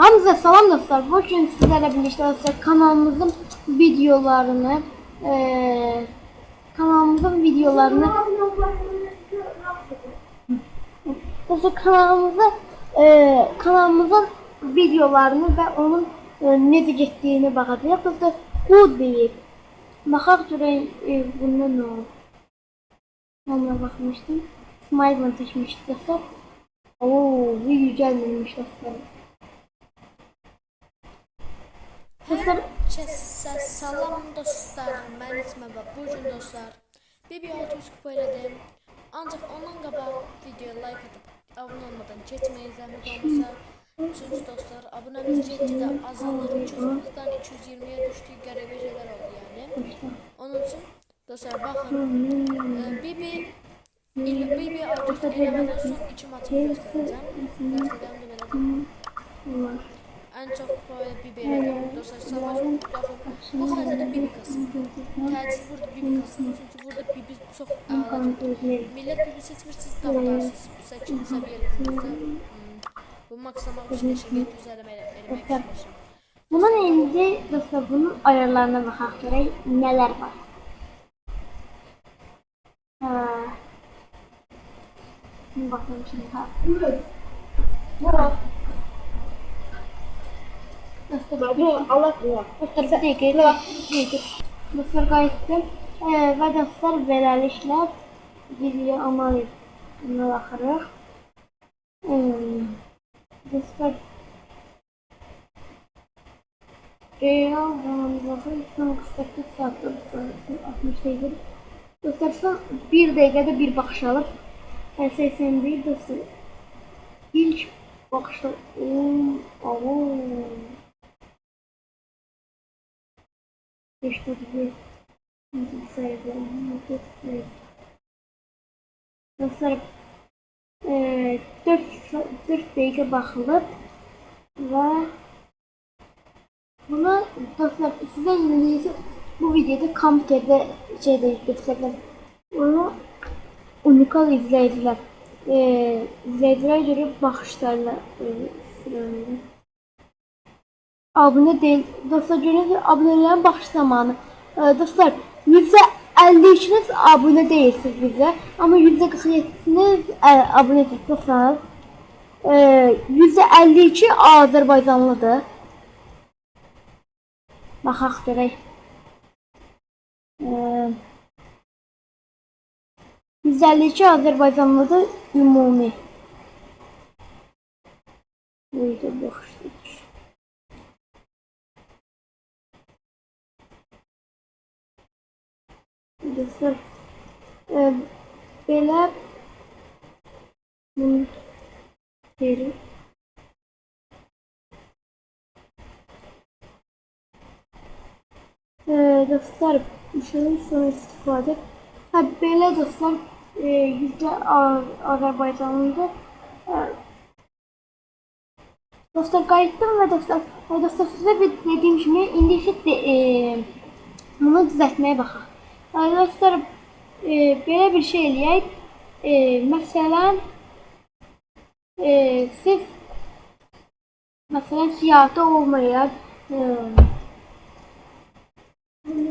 Hamza salam dostlar. Bugün sizlerle birlikte kanalımızın videolarını eee kanalımızın videolarını dostlar kanalımızı eee kanalımızın videolarını ve onun e, necə getdiyini baxacağıq. Dostlar kod deyib. Baxaq görək e, bunda nə olur. Ona bakmıştım. Smile'ını seçmiştik dostlar. Oo, video gelmemiş dostlar. Dostlar Herkese salam dostlar. Mən İsmə və bu gün dostlar BB600 kupa elədim. Ancaq ondan qabaq videoya like atıb abunə olmadan keçməyin zəhmət olmasa. Çünki dostlar abunəmiz getdi azalır. 240-dan 220-yə düşdük. Qəribə oldu yəni. Onun üçün dostlar baxın. BB il BB600 eləmədən son 2 maçı göstərəcəm. Göstərəcəm də belə. Var. En çok böyle biber yedim. Dostlar savaş bakın. Bu haritada bibi kasım. Tercih burada bibi kasım. Çünkü burada bibi çok ağır. Millet bibi seçmişsiniz kaptarsınız. Seçin seviyelerinizde. Hmm. Bu maksamak için yaşayın. Güzel elemek için. Bunun indi dostlar bunun ayarlarına baxaq görək nələr var. Şimdi baxalım şimdi ha. Bu Dostlar, Allah bilir. Dostlar, deyir. Dostlar, qayıtdım. Və dostlar, beləliklə video analizini baxırıq. Dostlar, real zamanımızın son 48 saatdə 60 dəqiqədir. Dostlar, son 1 dəqiqədə bir baxış alıb. 81 dostlar. İlk baxışda 10 avon. İşte bir sayıda Dostlar e, 4, 4 dakika bakılıp ve bunu dostlar size İngilizce bu videoda kompüterde şeyde göstereceğim. Bunu unikal izleyiciler e, izleyiciler göre bakışlarla e, sıralayalım. Abone değil. Dostlar görüyorsunuz abonelerin bakış zamanı. E, dostlar %52'niz abone değilsiniz bize ama %47'siniz e, abonesiniz dostlar. E, %52 Azerbaycanlıdır. Baxaq görək. Eee 152 Azərbaycanlıdır ümumi. Buydu baxışdır. Dostlar, eee belə bunu verir. Ee, dostlar şunun sonra istifadə. Hə belə dostlar e, yüzdə Azərbaycanlıdır. E, dostlar qayıtdım və dostlar, və dostlar sizə dediyim kimi indi isə e, bunu düzəltməyə baxaq. Dostlar e, belə bir şey eləyək. E, məsələn e, siz məsələn siyahıda olmayan e,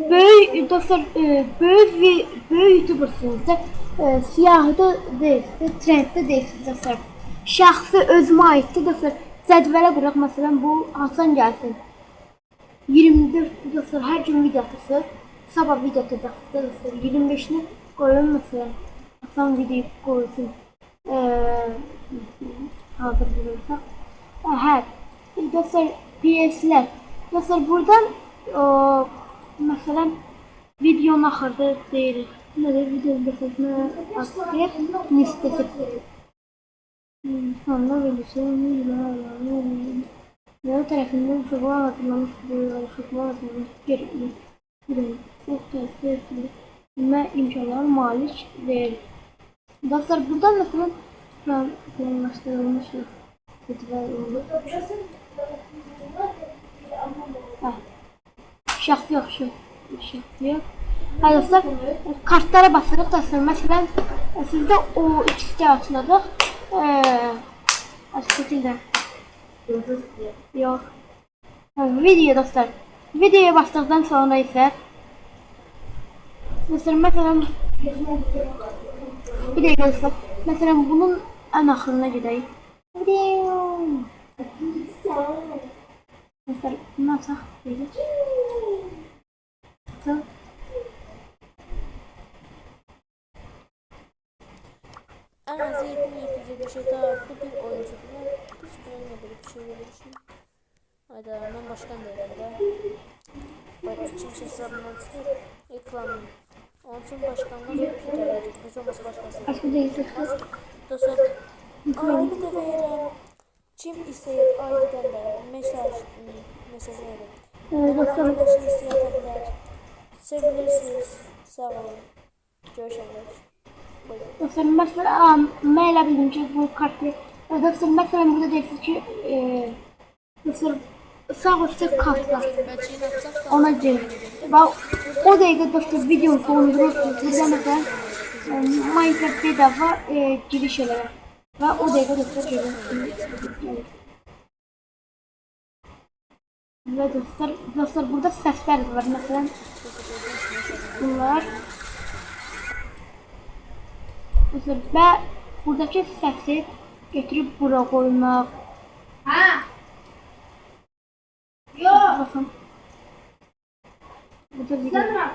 Böyük dostlar e, böyük bir böyük youtubersınız da e, siyahıda değilsiniz, trenddə değilsiniz dostlar. Şəxsi özümə aiddir dostlar. Cədvələ quraq məsələn bu Hasan gəlsin. 24 dostlar hər gün video atırsınız. Sabah video atacaqsınız dostlar. 25-ni qoyun məsələn. Hasan video qoysun. E, hazır bulursak. E, hə. Dostlar PS'lər. Dostlar buradan o, Məsələn, videonun axırda deyirik. Nədə videonun dəfəsinə asılıb, listəsi. İnsanlar verirsə, Yol tərəfindən uşaqlar hazırlamış böyüklər, uşaqlar hazırlamış gerekli. Bilmə imkanları malik verir. Dostlar, burada məsələn, planlaşdırılmış videolar olur. Hə. Şəxsi yox, şəxsi yox. Hə dostlar, kartlara basırıq dostlar. Məsələn, sizdə o ikisi açılacaq. Eee, açıq şəkildə. Yok. Ha, video dostlar. Videoya bastıktan sonra ise mesela mesela bir dakika dostlar. Mesela bunun en ahırına gidelim. Video. Mesela nasıl? Böyle. Tamam. En az 7777 adlı bir oyuncu biz buna niye böyle bir şey? Hayda ben başkan değilim de. Bak kimse hesabından çıkıyor. Ekranım. Onun için başkanlar giderler. Biz olması başkası. Başka değilse. Dostlar ayrı bir de verirəm. Kim istəyir ayrıdan da mesaj mesaj verin. Evet dostlar. Arkadaşın istəyir Sevilirsiniz. Sağ olun. Görüşürüz. Buyurun. Dostlar mesela bildim ki bu kartı dostlar mesela burada deyirsiz ki e, dostlar sağ üstte da Ona göre. Ve o dəqiqə dostlar videonu dondurursunuz. Sizə məsələn e, Minecraft bedava e, giriş eləyə. Və o dəqiqə dostlar. Evet. Ve dostlar, dostlar burada sesler var. Mesela bunlar Dostlar ve buradaki sesi getirip buraya koymak. Ha. Bakın. Burada bir Sonra